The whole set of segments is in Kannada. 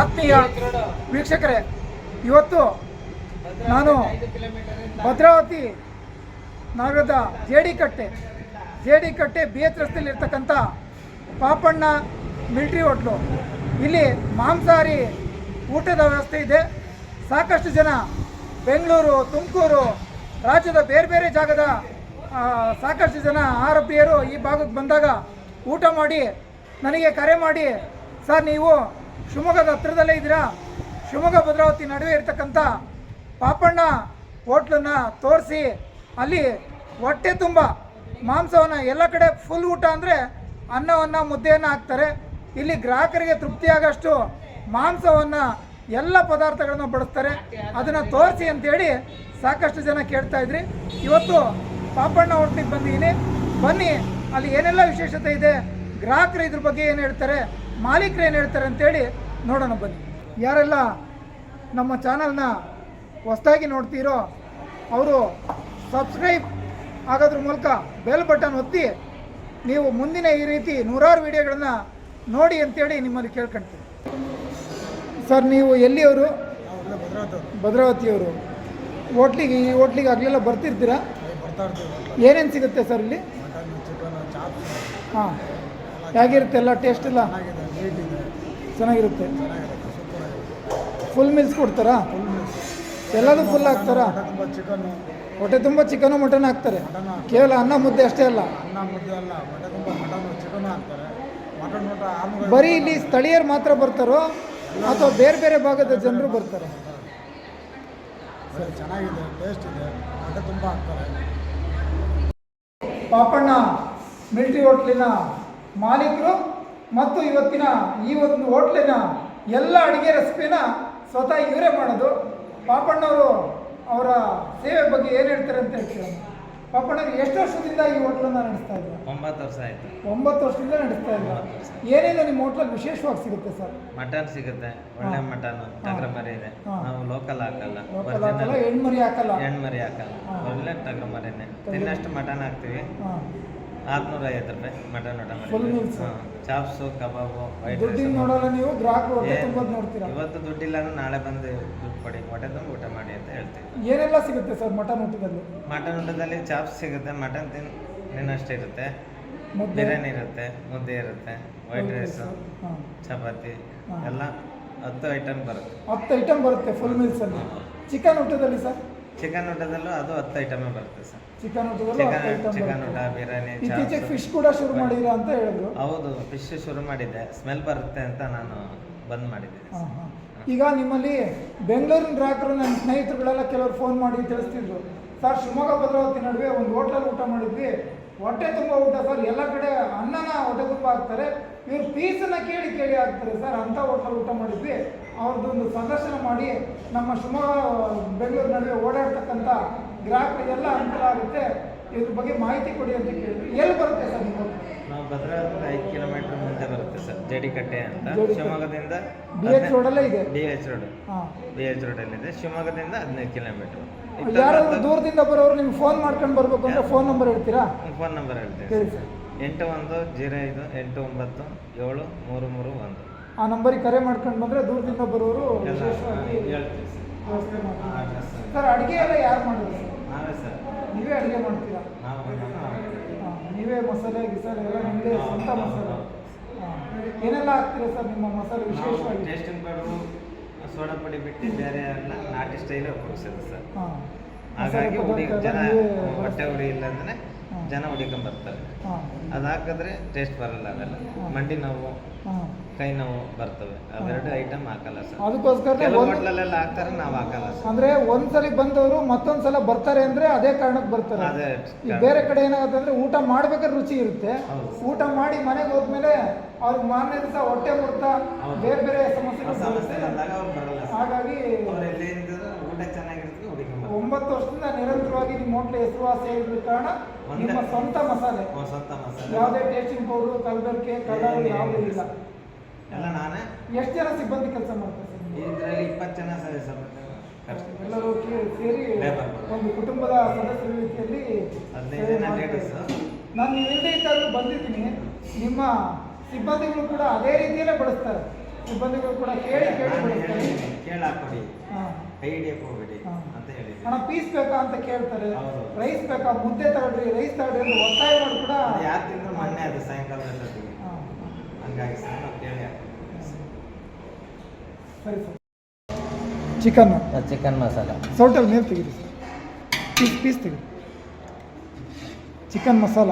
ಆತ್ಮೀಯ ವೀಕ್ಷಕರೇ, ಇವತ್ತು ನಾನು ಭದ್ರಾವತಿ ನಗರದ ಜೇಡಿ ಕಟ್ಟೆ ಜೇಡಿ ಕಟ್ಟೆ ಬಿ ಎಚ್ ರಸ್ತೆಯಲ್ಲಿರ್ತಕ್ಕಂಥ ಪಾಪಣ್ಣ ಮಿಲ್ಟ್ರಿ ಹೋಟ್ಲು. ಇಲ್ಲಿ ಮಾಂಸಾಹಾರಿ ಊಟದ ವ್ಯವಸ್ಥೆ ಇದೆ. ಸಾಕಷ್ಟು ಜನ ಬೆಂಗಳೂರು, ತುಮಕೂರು ರಾಜ್ಯದ ಬೇರೆ ಬೇರೆ ಜಾಗದ ಸಾಕಷ್ಟು ಜನ ಆಹಾರ ಪ್ರಿಯರು ಈ ಭಾಗಕ್ಕೆ ಬಂದಾಗ ಊಟ ಮಾಡಿ, ನನಗೆ ಕರೆ ಮಾಡಿ, ಸರ್, ನೀವು ಶಿವಮೊಗ್ಗದ ಹತ್ರದಲ್ಲೇ ಇದ್ದೀರಾ? ಶಿವಮೊಗ್ಗ ಭದ್ರಾವತಿ ನಡುವೆ ಇರತಕ್ಕಂಥ ಪಾಪಣ್ಣ ಹೋಟ್ಲನ್ನು ತೋರಿಸಿ, ಅಲ್ಲಿ ಹೊಟ್ಟೆ ತುಂಬ. ಮಾಂಸವನ್ನು ಎಲ್ಲ ಕಡೆ ಫುಲ್ ಊಟ ಅಂದರೆ ಅನ್ನವನ್ನು ಮುದ್ದೆಯನ್ನು ಹಾಕ್ತಾರೆ. ಇಲ್ಲಿ ಗ್ರಾಹಕರಿಗೆ ತೃಪ್ತಿಯಾಗಷ್ಟು ಮಾಂಸವನ್ನು ಎಲ್ಲ ಪದಾರ್ಥಗಳನ್ನು ಬಳಸ್ತಾರೆ ಅದನ್ನು ತೋರಿಸಿ ಅಂತೇಳಿ ಸಾಕಷ್ಟು ಜನ ಕೇಳ್ತಾ ಇದ್ರಿ. ಇವತ್ತು ಪಾಪಣ್ಣ ಹೋಟ್ಲಿಗೆ ಬಂದಿದ್ದೀನಿ. ಬನ್ನಿ, ಅಲ್ಲಿ ಏನೆಲ್ಲ ವಿಶೇಷತೆ ಇದೆ? ಗ್ರಾಹಕರು ಇದ್ರ ಬಗ್ಗೆ ಏನು ಹೇಳ್ತಾರೆ? ಮಾಲೀಕರು ಏನು ಹೇಳ್ತಾರೆ ಅಂತೇಳಿ ನೋಡೋಣ ಬನ್ನಿ. ಯಾರೆಲ್ಲ ನಮ್ಮ ಚಾನಲ್ನ ಹೊಸದಾಗಿ ನೋಡ್ತೀರೋ ಅವರು ಸಬ್ಸ್ಕ್ರೈಬ್ ಆಗೋದ್ರ ಮೂಲಕ ಬೆಲ್ ಬಟನ್ ಒತ್ತಿ ನೀವು ಮುಂದಿನ ಈ ರೀತಿ ನೂರಾರು ವಿಡಿಯೋಗಳನ್ನ ನೋಡಿ ಅಂತೇಳಿ ನಿಮ್ಮಲ್ಲಿ ಕೇಳ್ಕೊಳ್ತೀವಿ ಸರ್ ನೀವು ಎಲ್ಲಿಯವರು? ಭದ್ರಾವತಿಯವರು. ಹೋಟ್ಲಿಗೆ ಈ ಹೋಟ್ಲಿಗೆ ಆಗಲೆಲ್ಲ ಬರ್ತಿರ್ತೀರಾ? ಏನೇನು ಸಿಗುತ್ತೆ ಸರ್ ಇಲ್ಲಿ? ಹಾಂ. ಹೇಗಿರುತ್ತೆ ಎಲ್ಲ ಟೇಸ್ಟ್ ಎಲ್ಲ? ಚೆನ್ನಾಗಿರುತ್ತೆ. ಫುಲ್ ಮಿಲ್ಸ್ ಕೊಡ್ತಾರಾ? ಎಲ್ಲದೂ ಫುಲ್ ಹಾಕ್ತಾರಾ? ಹೊಟ್ಟೆ ತುಂಬ ಚಿಕನು ಮಟನ್ ಹಾಕ್ತಾರೆ. ಕೇವಲ ಅನ್ನ ಮುದ್ದೆ ಅಷ್ಟೇ ಅಲ್ಲ. ಅನ್ನ ಮುದ್ದೆ ಅಲ್ಲ ಮಟನ್ ಬರೀ ಇಲ್ಲಿ ಸ್ಥಳೀಯರು ಮಾತ್ರ ಬರ್ತಾರೋ ಅಥವಾ ಬೇರೆ ಬೇರೆ ಭಾಗದ ಜನರು ಬರ್ತಾರೆ? ಚೆನ್ನಾಗಿದೆ ಪಾಪಣ್ಣ ಮಿಲ್ಟ್ರಿ ಹೋಟ್ಲಿನ ಮಾಲೀಕರು ಮತ್ತು ಇವತ್ತಿನ ಈ ಒಂದು ಹೋಟ್ಲಿನ ಎಲ್ಲ ಅಡುಗೆ ರೆಸಿಪಿನ ಸ್ವತಃ ಇವರೇ ಮಾಡೋದು. ಪಾಪಣ್ಣವರು ಅವರ ಸೇವೆ ಬಗ್ಗೆ ಏನು ಹೇಳ್ತಾರೆ ಅಂತ ಹೇಳ್ತೀರ? ಪಾಪಣ್ಣ ಎಷ್ಟು ವರ್ಷದಿಂದ ಈ ಹೋಟ್ಲನ್ನು ನಡೆಸ್ತಾ ಇದ್ದಾರೆ? ಒಂಬತ್ತು ವರ್ಷ ಆಯ್ತು. ಒಂಬತ್ತು ವರ್ಷದಿಂದ ನಡೆಸ್ತಾ ಇದ್ದಾರೆ. ಏನೇನು ನಿಮ್ಮ ಹೋಟ್ಲಲ್ಲಿ ವಿಶೇಷವಾಗಿ ಸಿಗುತ್ತೆ ಸರ್? ಮಟನ್ ಸಿಗುತ್ತೆ. ಒಳ್ಳೆ ಮಟನ್ ಟಗರ ಮರಿ ಇದೆ. ನಾವು ಲೋಕಲ್ ಹಾಕಲ್ಲ. ಲೋಕಲ್ ಹಾಕಲ್ಲ ಹೆಣ್ಮರಿ ಹಾಕಲ್ಲ. ಹೆಣ್ಮರಿ ಹಾಕಲ್ಲ. ಒಳ್ಳೆ ಟಗರ ಮರಿನೇ ತಿನ್ನಷ್ಟು ಮಟನ್ ಹಾಕ್ತೀವಿ. ಆರ್ನೂರ ಐವತ್ತು ರೂಪಾಯಿ ಮಟನ್ ಊಟ ಫುಲ್ ಮಾಡಿ ಹಾಂ ಚಾಪ್ಸು ಕಬಾಬು ವೈಟ್ ದುಡ್ಡಿನ ನೋಡಲ್ಲ ನೀವು ಗ್ರಾಹಕರು ಹೊಟ್ಟೆ ತುಂಬೋದು ನೋಡ್ತೀರಾ? ಇವತ್ತು ದುಡ್ಡಿಲ್ಲ ಅಂದ್ರೆ ನಾಳೆ ಬಂದು ದುಡ್ಡು ಕೊಡಿ ಹೊಟ್ಟೆ ತುಂಬ ಊಟ ಮಾಡಿ ಅಂತ ಹೇಳ್ತೀವಿ. ಏನೆಲ್ಲ ಸಿಗುತ್ತೆ ಸರ್ ಮಟನ್ ಊಟದಲ್ಲಿ? ಮಟನ್ ಊಟದಲ್ಲಿ ಚಾಪ್ಸ್ ಸಿಗುತ್ತೆ ಮಟನ್ ತಿನ್ ನಿನ್ನಷ್ಟೇ ಇರುತ್ತೆ. ಮುದ್ದೆ? ಬಿರಿಯಾನಿ ಇರುತ್ತೆ ಮುದ್ದೆ ಇರುತ್ತೆ ವೈಟ್ ರೈಸ್ ಹಾಂ. ಚಪಾತಿ ಹಾ. ಎಲ್ಲ ಹತ್ತು ಐಟಮ್ ಬರುತ್ತೆ. ಹತ್ತು ಐಟಮ್ ಬರುತ್ತೆ ಫುಲ್ ಮೀಲ್ಸಲ್ಲಿ ಚಿಕನ್ ಊಟದಲ್ಲಿ ಸರ್? ಚಿಕನ್ ಊಟದಲ್ಲೂ ಅದು ಹತ್ತು ಐಟಮೇ ಬರುತ್ತೆ ಸರ್. ಚಿಕನ್ ಊಟದಲ್ಲೂ ಚಿಕನ್ ಚಿಕನ್ ಊಟ ಬಿರಿಯಾನಿ ಇತ್ತೀಚೆಗೆ ಫಿಶ್ ಕೂಡ ಶುರು ಮಾಡಿದೀರಾ ಅಂತ ಹೇಳಿದ್ರು. ಹೌದು ಫಿಶ್ ಶುರು ಮಾಡಿದ್ದೆ. ಸ್ಮೆಲ್ ಬರುತ್ತೆ ಅಂತ ನಾನು ಬಂದ್ ಮಾಡಿದ್ದೀನಿ ಹಾಂ ಹಾಂ ಈಗ ನಿಮ್ಮಲ್ಲಿ ಬೆಂಗಳೂರಿನ ಗ್ರಾಹಕರು ನನ್ನ ಸ್ನೇಹಿತರುಗಳೆಲ್ಲ ಕೆಲವರು ಫೋನ್ ಮಾಡಿ ತಿಳಿಸ್ತಿದ್ರು. ಸರ್ ಶಿವಮೊಗ್ಗ ಭದ್ರಾವತಿ ನಡುವೆ ಒಂದು ಹೋಟ್ಲಲ್ಲಿ ಊಟ ಮಾಡಿದ್ವಿ. ಹೊಟ್ಟೆ ತುಂಬ ಊಟ ಸರ್. ಎಲ್ಲ ಕಡೆ ಅನ್ನನ ಹೊಟ್ಟೆ ತುಂಬ ಹಾಕ್ತಾರೆ ಇವ್ರು ಪೀಸನ್ನ ಕೇಳಿ ಕೇಳಿ ಹಾಕ್ತಾರೆ ಸರ್. ಅಂಥ ಹೋಟ್ಲಲ್ಲಿ ಊಟ ಮಾಡಿದ್ವಿ. ಅವ್ರದ್ದೊಂದು ಸಂದರ್ಶನ ಮಾಡಿ ನಮ್ಮ ಶಿವಮೊಗ್ಗ ಬೆಂಗಳೂರು ನಡುವೆ ಓಡಾಡ್ತಕ್ಕಂಥ ಗ್ರಾಹಕರಿಗೆಲ್ಲ ಅನುಕೂಲ ಆಗುತ್ತೆ. ಇದ್ರ ಬಗ್ಗೆ ಮಾಹಿತಿ ಕೊಡಿ ಅಂತ ಕೇಳಿದ್ರು. ಎಲ್ಲಿ ಬರುತ್ತೆ ಸರ್ ನಿಮ್ಮ ನಾವು ಭದ್ರಾವತಿಯಿಂದ ಐದು ಕಿಲೋಮೀಟರ್ ಮುಂದೆ ಬರುತ್ತೆ ಸರ್ ಜಡಿಕಟ್ಟೆ ಅಂತ. ಶಿವಮೊಗ್ಗದಿಂದ ಬಿ ಎಚ್ ರೋಡಲ್ಲೇ ಇದೆ? B H road. B H ರೋಡಲ್ಲಿದೆ. ಶಿವಮೊಗ್ಗದಿಂದ ಹದಿನೈದು ಕಿಲೋಮೀಟರ್. ಯಾರಾದ್ರೂ ದೂರದಿಂದ ಬರೋರು ನಿಮ್ಗೆ ಫೋನ್ ಮಾಡ್ಕೊಂಡು ಬರ್ಬೇಕು ಅಂದ್ರೆ ಫೋನ್ ನಂಬರ್ ಹೇಳ್ತೀರಾ? ಫೋನ್ ನಂಬರ್ ಹೇಳ್ತೀವಿ ಎಂಟು ಒಂದು ಜೀರೋ ಐದು ಎಂಟು ಒಂಬತ್ತು ಏಳು ಮೂರು ಮೂರು ಒಂದು. ಆ ನಂಬರಿಗೆ ಕರೆ ಮಾಡ್ಕೊಂಡು ಬಂದರೆ ದೂರದಿಂದ ಬರೋರು ವಿಶೇಷವಾಗಿ ಸರ್. ವ್ಯವಸ್ಥೆ ಮಾಡ್ತಾರೆ ಅಡ್ರೆಸ್ ಸರ್. ಅಡುಗೆ ಎಲ್ಲ ಯಾರು ಮಾಡೋದು ಸರ್? ನಾವೇ ಸರ್. ನೀವೇ ಅಡುಗೆ ಮಾಡ್ತೀರಾ? ನಾವು ಮಸಾಲೆ ಗಿಸಾಲೆ ಎಲ್ಲ ನಿಮ್ಮದೇ ಸ್ವಂತ ಮಸಾಲೆ. ಏನೆಲ್ಲ ಹಾಕ್ತೀರಾ ಸರ್ ನಿಮ್ಮ ಮಸಾಲೆ ವಿಶೇಷವಾಗಿ? ಟೇಸ್ಟಿಂಗ್ ಪೌಡ್ರು ಸೋಡಾ ಪುಡಿ ಬಿಟ್ಟು ಬೇರೆ ಎಲ್ಲ ನಾಟಿ ಸ್ಟೈಲ್ ಉಪಯೋಗಿಸೋದು ಸರ್. ಹಾಗಾಗಿ ಜನ ಹೊಟ್ಟೆ ಹುಡಿ ಇಲ್ಲ ಅಂದ್ರೆ. ಜನ ಹುಡಿಕೊಂಡ್ ಬರ್ತಾರೆ. ಅದು ಹಾಕಿದ್ರೆ ಟೇಸ್ಟ್ ಬರಲ್ಲ ಅದೆಲ್ಲ. ಮಂಡಿ ನೋವು ಕೈ ನೋವು ಬರ್ತವೆ. ಅವೆರಡು ಐಟಮ್ ಹಾಕಲ್ಲ ಸರ್. ಅದಕ್ಕೋಸ್ಕರ ಹೋಟ್ಲಲ್ಲೆಲ್ಲ ಹಾಕ್ತಾರೆ ನಾವು ಹಾಕಲ್ಲ ಸರ್. ಅಂದ್ರೆ ಒಂದ್ಸಲಿ ಬಂದವರು ಮತ್ತೊಂದ್ಸಲ ಬರ್ತಾರೆ ಅಂದ್ರೆ ಅದೇ ಕಾರಣಕ್ಕೆ ಬರ್ತಾರೆ. ಅದೇ ಬೇರೆ ಕಡೆ ಏನಾಗುತ್ತೆ ಅಂದ್ರೆ ಊಟ ಮಾಡ್ಬೇಕಾದ್ರೆ ರುಚಿ ಇರುತ್ತೆ. ಊಟ ಮಾಡಿ ಮನೆಗೆ ಹೋದ್ಮೇಲೆ ಅವ್ರಿಗೆ ಮಾರನೇ ದಿವಸ ಹೊಟ್ಟೆ ಮುಡ್ತಾ ಬೇರೆ ಬೇರೆ ಸಮಸ್ಯೆ ಹಾಗಾಗಿ ಅವ್ರು ಎಲ್ಲಿ ನಿಂತಿದ್ರು ಊಟ ಚೆನ್ನಾಗಿರುತ್ತೆ ಹುಡಿಕೊಂಡ್ ಒಂಬತ್ತು ವರ್ಷದಿಂದ ನಿರಂತರವಾಗಿ ನಿಮ್ಮ ಹೋಟ್ಲ ಹೆಸರುವಾಸಿ ಆಗಿರೋ ಕಾರಣ. ನಿಮ್ಮ ಸ್ವಂತ ಮಸಾಲೆ. ಸ್ವಂತ ಮಸಾಲೆ. ಯಾವುದೇ ಟೇಸ್ಟಿಂಗ್ ಪೌಡರ್ ಕಲಬೆರಕೆ ಕಲರ್ ಯಾವುದೇ ಇಲ್ಲ. ಎಲ್ಲ ನಾನೇ? ಎಷ್ಟು ಜನ ಸಿಬ್ಬಂದಿ ಕೆಲಸ ಮಾಡ್ತಾರೆ ಇದರಲ್ಲಿ ಇಪ್ಪತ್ತು ಜನ ಸರಿ ಎಲ್ಲರೂ ಸೇರಿ. ಒಂದು ಕುಟುಂಬದ ಸದಸ್ಯರ ರೀತಿಯಲ್ಲಿ ಹದಿನೈದು ಜನ. ಲೇಡೀಸ್ ನಾನು ನೀವು ಇಲ್ಲದೆ ಇದ್ದಾಗಲೂ ಬಂದಿದ್ದೀನಿ. ನಿಮ್ಮ ಸಿಬ್ಬಂದಿಗಳು ಕೂಡ ಅದೇ ರೀತಿಯಲ್ಲೇ ಬಳಸ್ತಾರೆ. ಸಿಬ್ಬಂದಿಗಳು ಕೂಡ ಕೇಳಿ ಕೇಳಿ ಕೇಳಾಕೊಡಿ ಹಾಂ. ಕೈ ಹಿಡಿಯಕ್ಕೆ ಹೋಗ್ಬೇಡಿ ಅಂತ ಹೇಳಿದ್ದೀನಿ ಅಣ್ಣ ಪೀಸ್ ಬೇಕಾ ಅಂತ ಕೇಳ್ತಾರೆ. ರೈಸ್ ಬೇಕಾ? ಮುದ್ದೆ ತಗೊಳ್ರಿ ರೈಸ್ ತಗೊಳ್ರಿ ಅಂತ ಒತ್ತಾಯ ಮಾಡಿ ಕೂಡ ಅದು ಯಾರು ತಿಂದ್ರು ಮೊನ್ನೆ ಅದು ಸಾಯಂಕಾಲ ಅಷ್ಟೊತ್ತಿಗೆ. ಹಂಗಾಗಿ ಸರ್ ನಾವು ಕೇಳಿ ಸರಿ ಸರ್. Chicken chicken masala. ಸೌಟಲ್ಲಿ ನೀರು ತೆಗೀರಿ ಸರ್. ಪೀಸ್ ಪೀಸ್ ತೆಗೀರಿ. ಚಿಕನ್ ಮಸಾಲ.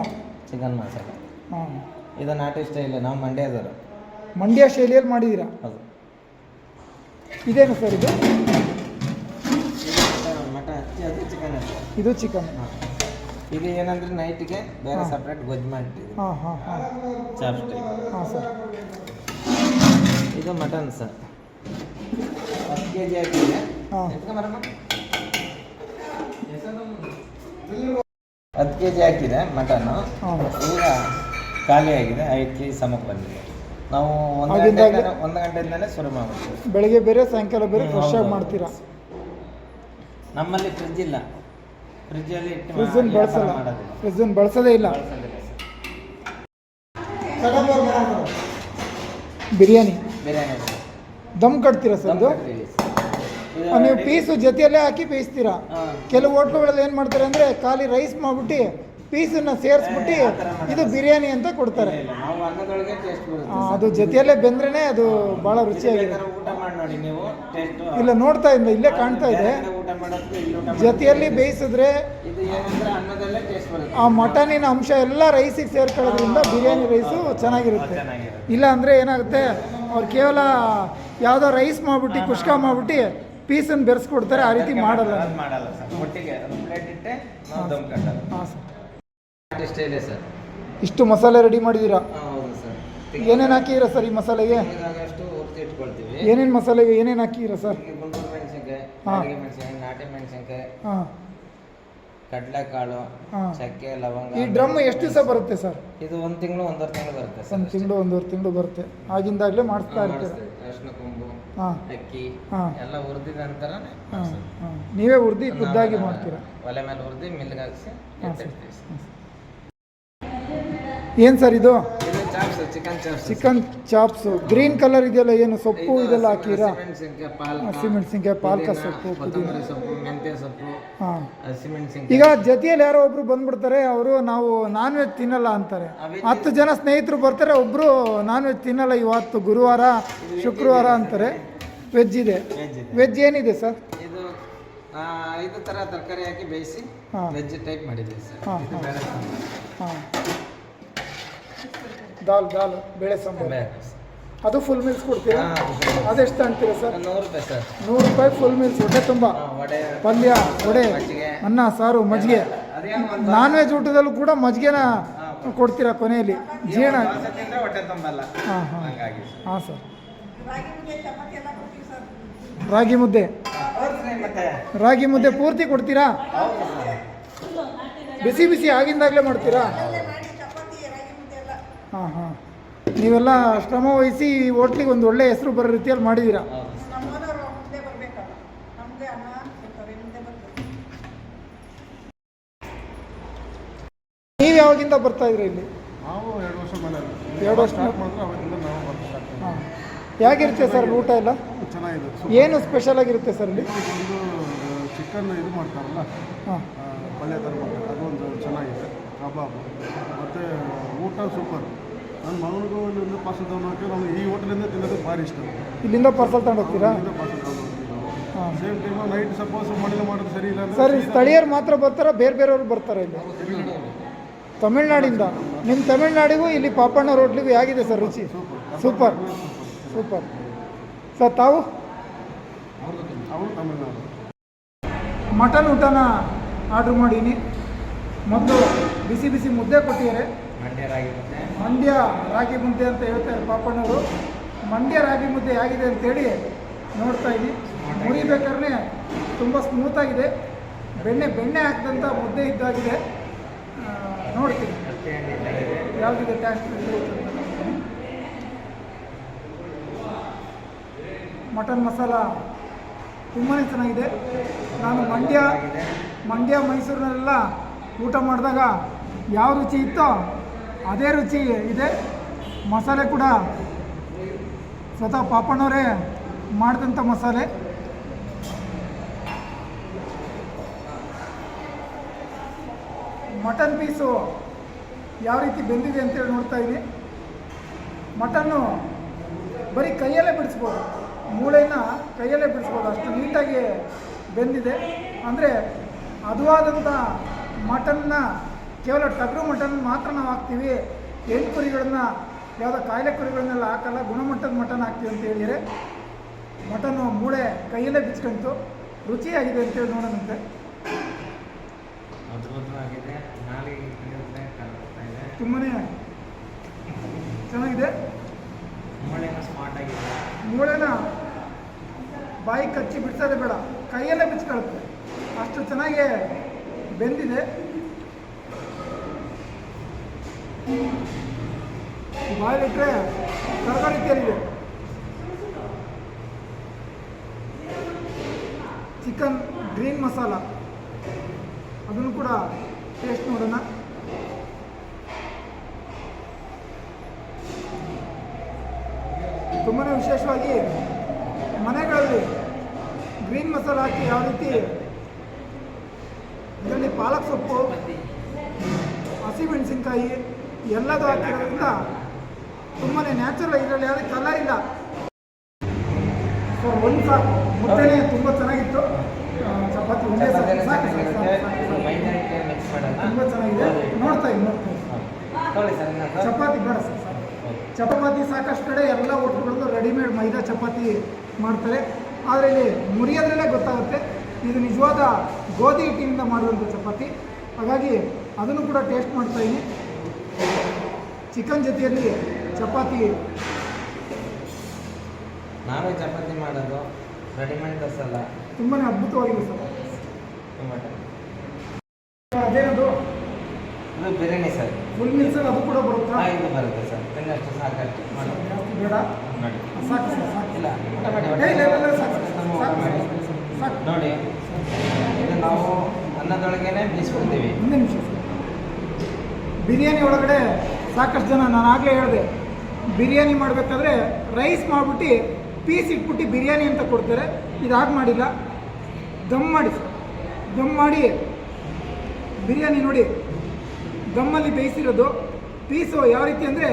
ಚಿಕನ್ ಮಸಾಲ. ಹಾಂ. ಇದು ನಾಟಿ ಸ್ಟೈಲ್ ನಾವು ಮಂಡ್ಯದವರು. ಮಂಡ್ಯ ಶೈಲಿಯಲ್ಲಿ ಮಾಡಿದ್ದೀರಾ ಹೌದು. ಇದೇನು ಸರ್ ಇದು? ಅದು ಚಿಕನ್ ಇದು ಚಿಕನ್ ಇದು ಏನಂದ್ರೆ ನೈಟ್ಗೆ ಬೇರೆ. ಸಪ್ರೇಟ್ ಗೊಜ್ಜು ಮಾಡ್ತೀವಿ. ಹಾಂ ಹಾಂ ಹಾಂ. ಹಾಂ ಸರ್. ಇದು ಮಟನ್ ಸರ್ ಹತ್ತು ಕೆ ಜಿ ಹಾಕಿದೆ. ಹತ್ತು ಕೆ ಜಿ ಹಾಕಿದೆ ಮಟನ್ನು ಈಗ ಖಾಲಿ ಆಗಿದೆ ಐದು ಕೆ ಜಿ ಸಮಕ್ಕೆ ಬಂದಿದೆ. ನಾವು ಒಂದು ಗಂಟೆ ಒಂದು ಗಂಟೆಯಿಂದಲೇ ಶುರು ಮಾಡ್ತೀವಿ ಬೆಳಗ್ಗೆ ಬೇರೆ ಸಾಯಂಕಾಲ ಬೇರೆ ಫ್ರೆಶ್ ಆಗಿ ಮಾಡ್ತೀರಾ? ನಮ್ಮಲ್ಲಿ ಫ್ರಿಜ್ ಇಲ್ಲ. ಫ್ರಿಜ್ಜಲ್ಲಿ ಇಟ್ಟು ಫ್ರಿಜ್ಜನ್ನು ಅನ್ನು ಬಳಸಲ್ಲ. ಮಾಡೋದಿಲ್ಲ. ಫ್ರಿಜ್ಜನ್ನು ಬಳಸೋದೇ ಇಲ್ಲ. ಬಳಸೋದಿಲ್ಲ ಬಿರಿಯಾನಿ ಬಿರಿಯಾನಿ ದಮ್ ಕಟ್ತೀರಾ ಸರ್ ಇದು? ಆ, ನೀವು ಪೀಸು ಜೊತೆಯಲ್ಲೇ ಹಾಕಿ ಬೇಯಿಸ್ತೀರಾ? ಕೆಲವು ಹೋಟ್ಲುಗಳಲ್ಲಿ ಏನು ಮಾಡ್ತಾರೆ ಅಂದರೆ ಖಾಲಿ ರೈಸ್ ಮಾಡ್ಬಿಟ್ಟು ಪೀಸನ್ನ ಸೇರಿಸ್ಬಿಟ್ಟು ಇದು ಬಿರಿಯಾನಿ ಅಂತ ಕೊಡ್ತಾರೆ. ಅದು ಜೊತೆಯಲ್ಲೇ ಬೆಂದ್ರೇ ಅದು ಭಾಳ ಇದು ರುಚಿಯಾಗಿದೆ. ಇಲ್ಲ ನೋಡ್ತಾ ಇದ್ದ ಇಲ್ಲೇ ಕಾಣ್ತಾ ಇದೆ. ಜೊತೆಯಲ್ಲಿ ಬೇಯಿಸಿದ್ರೆ ಆ ಮಟನಿನ ಅಂಶ ಎಲ್ಲ ರೈಸಿಗೆ ಸೇರ್ಕೊಳ್ಳೋದ್ರಿಂದ ಬಿರಿಯಾನಿ ರೈಸು ಚೆನ್ನಾಗಿರುತ್ತೆ. ಇಲ್ಲ ಅಂದ್ರೆ ಏನಾಗುತ್ತೆ ಅವ್ರು ಕೇವಲ ಯಾವುದೋ ರೈಸ್ ಮಾಡ್ಬಿಟ್ಟು ಕುಷ್ಕ ಮಾಡ್ಬಿಟ್ಟು ಪೀಸನ್ನು ಬೆರೆಸ್ಕೊಡ್ತಾರೆ ಆ ರೀತಿ ಮಾಡಲ್ಲ. ಹಾಂ ಸರ್. ನಾಟಿ ಸರ್. ಇಷ್ಟು ಮಸಾಲೆ ರೆಡಿ ಮಾಡಿದ್ದೀರಾ? ಹೌದು ಸರ್. ಏನೇನು ಹಾಕಿದ್ದೀರಾ ಸರ್ ಈ ಮಸಾಲೆಗೆ? ಇಟ್ಕೊಳ್ತೀವಿ. ಏನೇನು ಮಸಾಲೆಗೆ ಏನೇನು ಹಾಕಿದ್ದೀರಾ ಸರ್? ಈಗ ಗುಂಟೂರು ಮೆಣಸಿನ್ಕಾಯಿ ಹಾ. ಮೆಣಸಿನ್ಕಾಯಿ ನಾಟಿ ಮೆಣಸಿನ್ಕಾಯಿ ಹಾಂ. ಕಡಲೆಕಾಳು ಹಾಂ. ಚಕ್ಕೆ ಲವಂಗ. ಈ ಡ್ರಮ್ ಎಷ್ಟು ದಿವಸ ಬರುತ್ತೆ ಸರ್? ಇದು ಒಂದು ತಿಂಗಳು ಒಂದೂವರೆ ತಿಂಗಳು ಬರುತ್ತೆ ಸರ್ ಒಂದು ತಿಂಗಳು ಒಂದೂವರೆ ತಿಂಗಳು ಬರುತ್ತೆ. ಆಗಿಂದಾಗಲೇ ಮಾಡಿಸ್ತಾ ಇರ್ತೀರ? ಅರಿಶಿನ ಕೊಂಬು ಹಾಂ. ಅಕ್ಕಿ ಹಾಂ. ಎಲ್ಲ ಹುರಿದಿದ ನಂತರ ಹಾಂ ಹಾಂ. ನೀವೇ ಉರ್ದಿ ಖುದ್ದಾಗಿ ಮಾಡ್ತೀರಾ? ಒಲೆ ಮೇಲೆ ಹುರಿದು ಮಿಲ್ಗೆ ಹಾಕ್ಸಿ ಹಾಂ ಎತ್ತಿಡ್ತೀವಿ ಸರ್. ಏನು ಸರ್ ಇದು? ಚಿಕನ್ ಚಾಪ್ಸ್ ಗ್ರೀನ್ ಕಲರ್ ಇದೆಯಲ್ಲ ಏನು? ಸೊಪ್ಪು ಇದೆಲ್ಲ ಹಾಕಿರಾ? ಹಸಿಮೆಣಸಿನ್ಕಾಯಿ ಪಾಲಕ. ಸೊಪ್ಪು ಹಾಂ. ಈಗ ಜೊತೆಯಲ್ಲಿ ಯಾರೋ ಒಬ್ರು ಬಂದ್ಬಿಡ್ತಾರೆ ಅವರು ನಾವು ನಾನ್ ವೆಜ್ ತಿನ್ನಲ್ಲ ಅಂತಾರೆ. ಹತ್ತು ಜನ ಸ್ನೇಹಿತರು ಬರ್ತಾರೆ ಒಬ್ರು ನಾನ್ ವೆಜ್ ತಿನ್ನಲ್ಲ ಇವತ್ತು ಗುರುವಾರ ಶುಕ್ರವಾರ ಅಂತಾರೆ. ವೆಜ್ ಇದೆ. ವೆಜ್ ಏನಿದೆ ಸರ್? ಇದು ಥರ ತರಕಾರಿ ಹಾಕಿ ಬೇಯಿಸಿ ವೆಜ್ ಟೈಪ್ ಮಾಡಿದ್ದೀವಿ ಸರ್. ಹಾಂ, ಹಾಂ. ಹಾಂ. ದಾಲ್ ದಾಲ್ ಬೇಳೆ ಸಾಂಬಾರು. ಅದು ಫುಲ್ ಮೀಲ್ಸ್ ಕೊಡ್ತೀರಾ? ಅದೆಷ್ಟು ಅಂತೀರಾ ಸರ್? ನೂರು ರೂಪಾಯಿ ಸರ್. ನೂರು ರೂಪಾಯಿ ಫುಲ್ ಮೀಲ್ಸ್ ಹೊಟ್ಟೆ ತುಂಬ. ಪಲ್ಯ ವಡೆ ಅನ್ನ ಸಾರು ಮಜ್ಜಿಗೆ. ನಾನ್ ವೆಜ್ ಊಟದಲ್ಲೂ ಕೂಡ ಮಜ್ಜಿಗೆನ ಕೊಡ್ತೀರಾ ಕೊನೆಯಲ್ಲಿ? ಜೀರ್ಣ ಹಾಂ ಹಾಂ. ಹಾಂ ಸರ್. ರಾಗಿ ಮುದ್ದೆ. ರಾಗಿ ಮುದ್ದೆ ಪೂರ್ತಿ ಕೊಡ್ತೀರಾ? ಬಿಸಿ ಬಿಸಿ ಆಗಿಂದಾಗ್ಲೇ ಮಾಡ್ತೀರಾ? ಹಾಂ ಹಾಂ. ನೀವೆಲ್ಲ ಶ್ರಮ ವಹಿಸಿ ಈ ಹೋಟ್ಲಿಗೆ ಒಂದು ಒಳ್ಳೆ ಹೆಸರು ಬರೋ ರೀತಿಯಲ್ಲಿ ಮಾಡಿದ್ದೀರಾ? ನೀವು ಯಾವಾಗಿಂದ ಬರ್ತಾ ಇದ್ರಿ ಇಲ್ಲಿ? ನಾವು ಎರಡು ವರ್ಷ ಮೇಲೆ ಎರಡು ವರ್ಷ ಸ್ಟಾರ್ಟ್ ಮಾಡಿದ್ರೆ ಅವಾಗಿಂದ ನಾವು ಬರ್ತಾ ಸ್ಟಾರ್ಟ್ ಹಾಂ. ಹೇಗಿರುತ್ತೆ ಸರ್ ಊಟ ಎಲ್ಲ? ಚೆನ್ನಾಗಿದೆ. ಏನು ಸ್ಪೆಷಲ್ ಆಗಿರುತ್ತೆ ಸರ್ ಇಲ್ಲಿ? ಒಂದು ಚಿಕನ್ ಇದು ಮಾಡ್ತಾರಲ್ಲ ಹಾಂ. ಪಲ್ಯ ಥರ ಮಾಡ್ತಾರೆ. ಅದೊಂದು ಚೆನ್ನಾಗಿದೆ. ಕಬಾಬು ಮತ್ತು ಊಟ ಸೂಪರ್. ನನ್ನ ಮಗನಿಗೂ ಇಲ್ಲಿಂದ ಪಾರ್ಸಲ್ ತಗೊಂಡೋಕೆ ನಾವು ಈ ಹೋಟೆಲಿಂದ ತಿನ್ನೋದು ಭಾರಿ ಇಷ್ಟ. ಇಲ್ಲಿಂದ ಪಾರ್ಸಲ್ ತಗೊಂಡು ಹೋಗ್ತೀರಾ? ಇಲ್ಲಿಂದ ಪಾರ್ಸಲ್ ತಗೊಂಡು ಹಾಂ. ಸೇಮ್ ಟೈಮ್ ನೈಟ್ ಸಪೋಸ್ ಮಾಡೋದು ಸರಿ ಇಲ್ಲ ಸರ್ ಸ್ಥಳೀಯರು ಮಾತ್ರ ಬರ್ತಾರಾ? ಬೇರೆ ಬೇರೆಯವರು ಬರ್ತಾರೆ ಇಲ್ಲಿ? ತಮಿಳ್ನಾಡಿಂದ? ನಿಮ್ಮ ತಮಿಳ್ನಾಡಿಗೂ ಇಲ್ಲಿ ಪಾಪಣ್ಣ ರೋಟ್ಲಿಗೂ ಹೇಗಿದೆ ಸರ್ ರುಚಿ? Super super. ಸರ್ ತಾವು? ಮಟನ್ ಊಟನ ಆರ್ಡ್ರ್ ಮಾಡೀನಿ. ಮೊದಲು ಬಿಸಿ ಬಿಸಿ ಮುದ್ದೆ ಕೊಟ್ಟಿದ್ದಾರೆ. ಮಂಡ್ಯ ರಾಗಿ ಮುದ್ದೆ. ಮಂಡ್ಯ ರಾಗಿ ಮುದ್ದೆ ಅಂತ ಹೇಳ್ತಾರೆ ಪಾಪಣ್ಣವರು. ಮಂಡ್ಯ ರಾಗಿ ಮುದ್ದೆ ಆಗಿದೆ ಅಂತೇಳಿ ನೋಡ್ತಾ ಇದ್ದೀವಿ ಮುರಿಬೇಕಾದ್ರೆ ತುಂಬ ಸ್ಮೂತಾಗಿದೆ ಬೆಣ್ಣೆ ಬೆಣ್ಣೆ ಹಾಕಿದಂಥ ಮುದ್ದೆ ಇದ್ದಾಗಿದೆ. ನೋಡ್ತೀನಿ. ಯಾವುದಿದೆ ಟ್ಯಾಕ್ಸ್ ಮಟನ್ ಮಸಾಲ ತುಂಬಾ ಚೆನ್ನಾಗಿದೆ. ನಾನು ಮಂಡ್ಯ ಮಂಡ್ಯ ಮೈಸೂರಿನಲ್ಲೆಲ್ಲ ಊಟ ಮಾಡಿದಾಗ ಯಾವ ರುಚಿ ಇತ್ತೋ ಅದೇ ರುಚಿ ಇದೆ. ಮಸಾಲೆ ಕೂಡ ಸ್ವತಃ ಪಾಪಣ್ಣವರೇ ಮಾಡಿದಂಥ ಮಸಾಲೆ. ಮಟನ್ ಪೀಸು ಯಾವ ರೀತಿ ಬೆಂದಿದೆ ಅಂತೇಳಿ ನೋಡ್ತಾ ಇದ್ದೀನಿ. ಮಟನ್ನು ಬರೀ ಕೈಯಲ್ಲೇ ಬಿಡಿಸ್ಬೋದು. ಮೂಳೆನ ಕೈಯಲ್ಲೇ ಬಿಡಿಸ್ಬೋದು. ಅಷ್ಟು ನೀಟಾಗಿ ಬೆಂದಿದೆ. ಅಂದರೆ ಹದುವಾದಂಥ ಮಟನ್ನ ಕೇವಲ ಟಗರು ಮಟನ್ ಮಾತ್ರ ನಾವು ಹಾಕ್ತೀವಿ. ಹೆಣ್ಣು ಕುರಿಗಳನ್ನು ಯಾವುದೋ ಕಾಯಿಲೆ ಕುರಿಗಳನ್ನೆಲ್ಲ ಹಾಕಲ್ಲ ಗುಣಮಟ್ಟದ ಮಟನ್ ಹಾಕ್ತೀವಿ ಅಂತ ಹೇಳಿದರೆ ಮಟನ್ನು ಮೂಳೆ ಕೈಯಲ್ಲೇ ಬಿಚ್ಕೊಂತು. ರುಚಿಯಾಗಿದೆ ಅಂತೇಳಿ ನೋಡೋಣಂತೆ. ಅದ್ಭುತವಾಗಿದೆ. ತುಂಬಾ ಚೆನ್ನಾಗಿದೆ. ಮೂಳೆನೂ ಸ್ಮಾರ್ಟ್ ಆಗಿದೆ ಮೂಳೆನ ಬಾಯಿ ಕಚ್ಚಿ ಬಿಡ್ಸೋದೇ ಬೇಡ. ಕೈಯಲ್ಲೇ ಬಿಚ್ಕೊಳುತ್ತೆ. ಅಷ್ಟು ಚೆನ್ನಾಗಿ ಬೆಂದಿದೆ. ಬಾಯಲ್ಲಿಟ್ಟರೆ ತರಕಾರಿ ರೀತಿಯಲ್ಲಿದೆ ಚಿಕನ್ ಗ್ರೀನ್ ಮಸಾಲ. ಅದನ್ನು ಕೂಡ ಟೇಸ್ಟ್ ನೋಡೋಣ. ತುಂಬಾ ವಿಶೇಷವಾಗಿ ಮನೆಗಳಲ್ಲಿ ಗ್ರೀನ್ ಮಸಾಲ ಹಾಕಿ ಯಾವ ರೀತಿ ಇದರಲ್ಲಿ ಪಾಲಕ್ ಸೊಪ್ಪು ಹಸಿಮೆಣಸಿನ್ಕಾಯಿ ಎಲ್ಲದೂ ಹಾಕಿರೋದ್ರಿಂದ ತುಂಬಾ ನ್ಯಾಚುರಲ್ ಇದರಲ್ಲಿ ಯಾವುದೇ ಕಲರ್ ಇಲ್ಲ. ಸೊ ಒಂದು ಸಾಕು. ಮುದ್ದೆನೇ ತುಂಬ ಚೆನ್ನಾಗಿತ್ತು. ಚಪಾತಿ ಒಂದೇ ಸಾಕು. ತುಂಬ ಚೆನ್ನಾಗಿದೆ. ನೋಡ್ತಾ ಇದ್ದೀನಿ ಚಪಾತಿ ಬೇಡ ಸರ್ ಚಪಾತಿ ಸಾಕಷ್ಟು ಕಡೆ ಎಲ್ಲ ಹೋಟ್ಲುಗಳಲ್ಲೂ ರೆಡಿಮೇಡ್ ಮೈದಾ ಚಪಾತಿ ಮಾಡ್ತಾರೆ. ಆದರೆ ಇಲ್ಲಿ ಮುರಿಯೋದ್ರಲ್ಲೇ ಗೊತ್ತಾಗುತ್ತೆ. ಇದು ನಿಜವಾದ ಗೋಧಿ ಹಿಟ್ಟಿನಿಂದ ಮಾಡುವಂಥ ಚಪಾತಿ. ಹಾಗಾಗಿ ಅದನ್ನು ಕೂಡ ಟೇಸ್ಟ್ ಮಾಡ್ತಾ ಇದ್ದೀನಿ ಚಿಕನ್ ಜೊತೆಯಲ್ಲಿ ಚಪಾತಿ. ನಾವೇ ಚಪಾತಿ ಮಾಡೋದು ರೆಡಿಮೇಡ್ ದಸಲ್ಲ ತುಂಬಾ ಅದ್ಭುತವಾಗಿದೆ ಸರ್. ಅದೇನದು? ಇದು ಬಿರಿಯಾನಿ ಸರ್. ಫುಲ್ ಮಿಲ್ಸಲ್ಲಿ ಅದು ಕೂಡ ಬರುತ್ತಾ? ಇದು ಬರುತ್ತೆ ಸರ್. ತಿನ್ನಷ್ಟು ಸಾಕಷ್ಟು ಜಾಸ್ತಿ ಬೇಡ. ನೋಡಿ. ಸಾಕು ಸರ್ ಸಾಕಿಲ್ಲ ಊಟ ಮಾಡಿ. ನೋಡಿ. ಅನ್ನದೊಳಗೇನೆ ಬೀಸ್ಕೊಳ್ತೀವಿ. ಒಂದೇ ನಿಮಿಷ ಸರ್. ಬಿರಿಯಾನಿ ಒಳಗಡೆ ಸಾಕಷ್ಟು ಜನ ನಾನು ಆಗಲೇ ಹೇಳಿದೆ ಬಿರಿಯಾನಿ ಮಾಡಬೇಕಾದ್ರೆ ರೈಸ್ ಮಾಡಿಬಿಟ್ಟು ಪೀಸ್ ಇಟ್ಬಿಟ್ಟು ಬಿರಿಯಾನಿ ಅಂತ ಕೊಡ್ತಾರೆ. ಇದು ಹಾಗೆ ಮಾಡಿಲ್ಲ. ದಮ್ ಮಾಡಿ ಸರ್. ದಮ್ ಮಾಡಿ ಬಿರಿಯಾನಿ ನೋಡಿ. ದಮ್ಮಲ್ಲಿ ಬೇಯಿಸಿರೋದು. ಪೀಸು ಯಾವ ರೀತಿ ಅಂದರೆ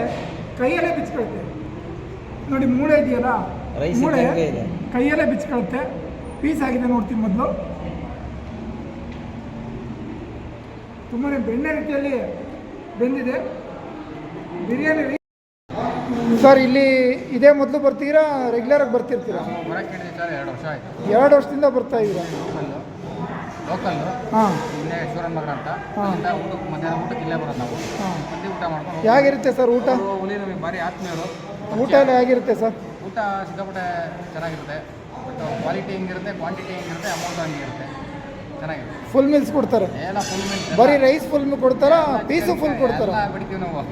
ಕೈಯಲ್ಲೇ ಬಿಚ್ಕೊಳುತ್ತೆ. ನೋಡಿ ಮೂಳೆ ಇದೆಯಲ್ಲ? ಮೂಳೆ. ಕೈಯಲ್ಲೇ ಬಿಚ್ಕೊಳುತ್ತೆ. ಪೀಸ್ ಆಗಿದೆ ನೋಡ್ತೀನಿ ಮೊದಲು. ತುಂಬಾ ಬೆಣ್ಣೆ ರೀತಿಯಲ್ಲಿ ಬೆಂದಿದೆ. ಬಿರಿಯಾನಿ ಸರ್ ಇಲ್ಲಿ ಇದೇ ಮೊದಲು ಬರ್ತೀರಾ ರೆಗ್ಯುಲರಾಗಿ ಬರ್ತಿರ್ತೀರಾ? ಬರಕ್ಕೆ ಹಿಡಿದು ಸರ್ ಎರಡು ವರ್ಷ ಆಯಿತು. ಎರಡು ವರ್ಷದಿಂದ ಬರ್ತಾ ಇದ್ದೀರಾ? ಲೋಕಲ್ಲು ಲೋಕಲ್ಲು ಹಾಂ. ಇಲ್ಲೇ ಯಶ್ವರನ್ ನಗರ ಅಂತ. ಅಲ್ಲಿಂದ ಊಟಕ್ಕೆ ಮಧ್ಯಾಹ್ನ ಊಟಕ್ಕೆ ಇಲ್ಲೇ ಬರೋದು ನಾವು. ಬಂದು ಊಟ ಮಾಡ್ಕೊಂಡು ಹೇಗಿರುತ್ತೆ ಸರ್ ಊಟ? ಹುಲಿ ನಮಗೆ ಭಾರಿ ಆತ್ಮೀಯರು. ಊಟ ಎಲ್ಲ ಹೇಗಿರುತ್ತೆ ಸರ್? ಊಟ ಸಿಕ್ಕಾಪಟ್ಟೆ ಚೆನ್ನಾಗಿರುತ್ತೆ. ಬಟ್ ಕ್ವಾಲಿಟಿ ಹೆಂಗಿರುತ್ತೆ ಕ್ವಾಂಟಿಟಿ ಹೆಂಗಿರುತ್ತೆ ಅಮೌಂಟ್ ಹಂಗಿರುತ್ತೆ. ಚೆನ್ನಾಗಿದೆ. ಫುಲ್ ಮೀಲ್ಸ್ ಕೊಡ್ತಾರೆ. ಎಲ್ಲ ಫುಲ್ ಮೀಲ್ಸ್ ಬರೀ ರೈಸ್ ಫುಲ್ ಕೊಡ್ತಾರ ಪೀಸು ಫುಲ್ ಕೊಡ್ತಾರ? ಬಿಡ್ತೀವಿ ನಾವು.